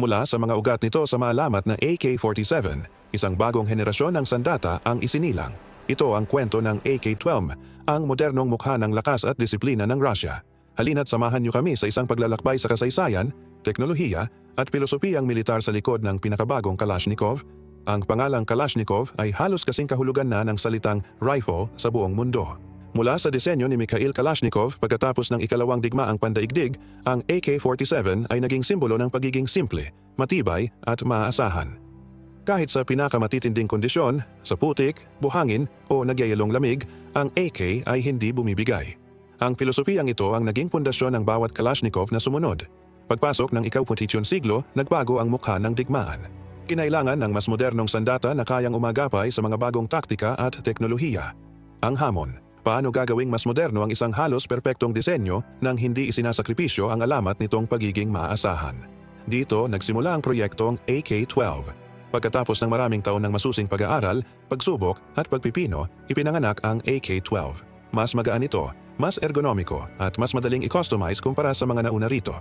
Mula sa mga ugat nito sa maalamat na AK-47, isang bagong henerasyon ng sandata ang isinilang. Ito ang kwento ng AK-12, ang modernong mukha ng lakas at disiplina ng Russia. Halina't samahan niyo kami sa isang paglalakbay sa kasaysayan, teknolohiya at pilosopiyang militar sa likod ng pinakabagong Kalashnikov. Ang pangalang Kalashnikov ay halos kasing kahulugan na ng salitang rifle sa buong mundo. Mula sa disenyo ni Mikhail Kalashnikov pagkatapos ng ikalawang digmaang pandaigdig, ang AK-47 ay naging simbolo ng pagiging simple, matibay at maaasahan. Kahit sa pinakamatitinding kondisyon, sa putik, buhangin o nagyayalong lamig, ang AK ay hindi bumibigay. Ang pilosopiyang ito ang naging pundasyon ng bawat Kalashnikov na sumunod. Pagpasok ng ikaw-puntityon siglo, nagbago ang mukha ng digmaan. Kinailangan ng mas modernong sandata na kayang umagapay sa mga bagong taktika at teknolohiya. Ang hamon, paano gagawing mas moderno ang isang halos perpektong disenyo nang hindi isinasakripisyo ang alamat nitong pagiging maaasahan. Dito nagsimula ang proyektong AK-12. Pagkatapos ng maraming taon ng masusing pag-aaral, pagsubok at pagpipino, ipinanganak ang AK-12. Mas magaan ito, mas ergonomiko at mas madaling i-customize kumpara sa mga nauna rito.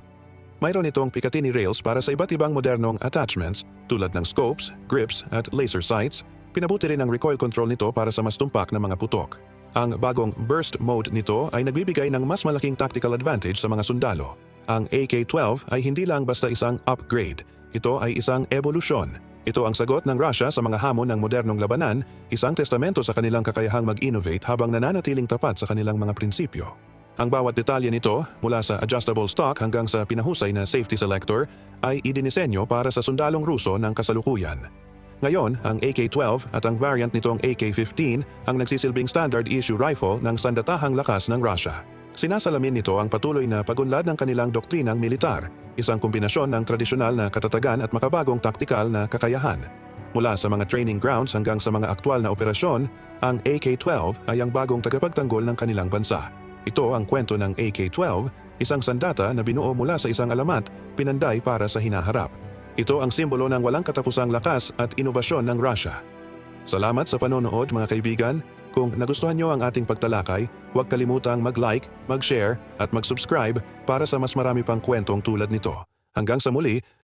Mayroon itong Picatinny rails para sa iba't ibang modernong attachments tulad ng scopes, grips at laser sights. Pinabuti rin ang recoil control nito para sa mas tumpak na mga putok. Ang bagong burst mode nito ay nagbibigay ng mas malaking tactical advantage sa mga sundalo. Ang AK-12 ay hindi lang basta isang upgrade. Ito ay isang evolusyon. Ito ang sagot ng Russia sa mga hamon ng modernong labanan, isang testamento sa kanilang kakayahang mag-innovate habang nananatiling tapat sa kanilang mga prinsipyo. Ang bawat detalye nito, mula sa adjustable stock hanggang sa pinahusay na safety selector, ay idinisenyo para sa sundalong Ruso ng kasalukuyan. Ngayon, ang AK-12 at ang variant nitong AK-15 ang nagsisilbing standard issue rifle ng sandatahang lakas ng Russia. Sinasalamin nito ang patuloy na pagunlad ng kanilang doktrinang militar, isang kombinasyon ng tradisyonal na katatagan at makabagong taktikal na kakayahan. Mula sa mga training grounds hanggang sa mga aktwal na operasyon, ang AK-12 ay ang bagong tagapagtanggol ng kanilang bansa. Ito ang kwento ng AK-12, isang sandata na binuo mula sa isang alamat, pinanday para sa hinaharap. Ito ang simbolo ng walang katapusang lakas at inobasyon ng Russia. Salamat sa panonood mga kaibigan. Kung nagustuhan nyo ang ating pagtalakay, huwag kalimutang mag-like, mag-share at mag-subscribe para sa mas marami pang kwentong tulad nito. Hanggang sa muli,